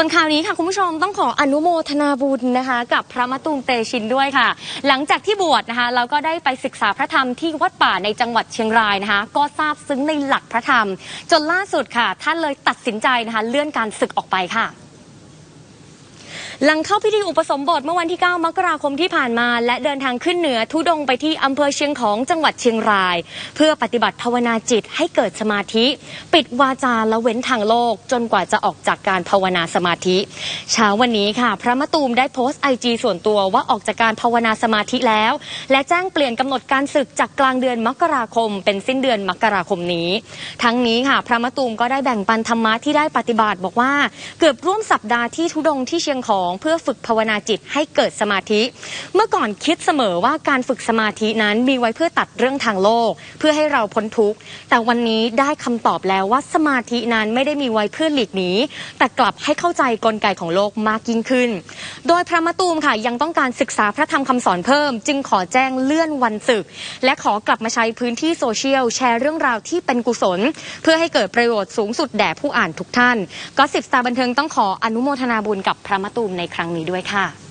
ส่วนข่าวนี้ค่ะคุณผู้ชมต้องขออนุโมทนาบุญนะคะ กับพระมะตูมเตชินด้วยค่ะ หลังจากที่บวชนะคะเราก็ได้ไปศึกษาพระธรรมที่วัดป่าในจังหวัดเชียงรายนะคะ ก็ทราบซึ้งในหลักพระธรรม จนล่าสุดค่ะ ท่านเลยตัดสินใจนะคะ เลื่อนการศึกออกไปค่ะ หลังเข้าพิธีอุปสมบทเมื่อวันที่ 9 มกราคมที่ผ่านมา และเดินทางขึ้นเหนือทุดงไปที่อำเภอเชียงของจังหวัดเชียงราย เพื่อปฏิบัติภาวนาจิตให้เกิดสมาธิ ปิดวาจาและเว้นทางโลก จนกว่าจะออกจากการภาวนาสมาธิ เช้าวันนี้ค่ะ พระมะตูมได้โพสต์ไอจีส่วนตัวว่าออกจากการภาวนาสมาธิแล้ว และแจ้งเปลี่ยนกำหนดการศึกจากกลางเดือนมกราคม เป็นสิ้นเดือนมกราคมนี้ ทั้งนี้ค่ะ พระมะตูมก็ได้แบ่งปันธรรมะที่ได้ปฏิบัติบอกว่าเกือบร่วมสัปดาห์ที่ทุดงที่เชียงของเพื่อฝึกภาวนาจิตให้เกิดสมาธิ เมื่อก่อนคิดเสมอว่าการฝึกสมาธินั้นมีไว้เพื่อตัดเรื่องทางโลก เพื่อให้เราพ้นทุกข์ แต่วันนี้ได้คำตอบแล้วว่าสมาธินั้นไม่ได้มีไว้เพื่อหลีกหนีแต่กลับให้เข้าใจกลไกของโลกมากยิ่งขึ้น โดยพระมะตูมค่ะยังต้องการศึกษาพระธรรมคำสอนเพิ่ม จึงขอแจ้งเลื่อนวันศึก และขอกลับมาใช้พื้นที่โซเชียล แชร์เรื่องราวที่เป็นกุศล เพื่อให้เกิดประโยชน์สูงสุดแด่ผู้อ่านทุกท่าน ก็สิบสตาบันเทิงต้องขออนุโมทนาบุญกับพระมะตูมในครั้งนี้ด้วยค่ะ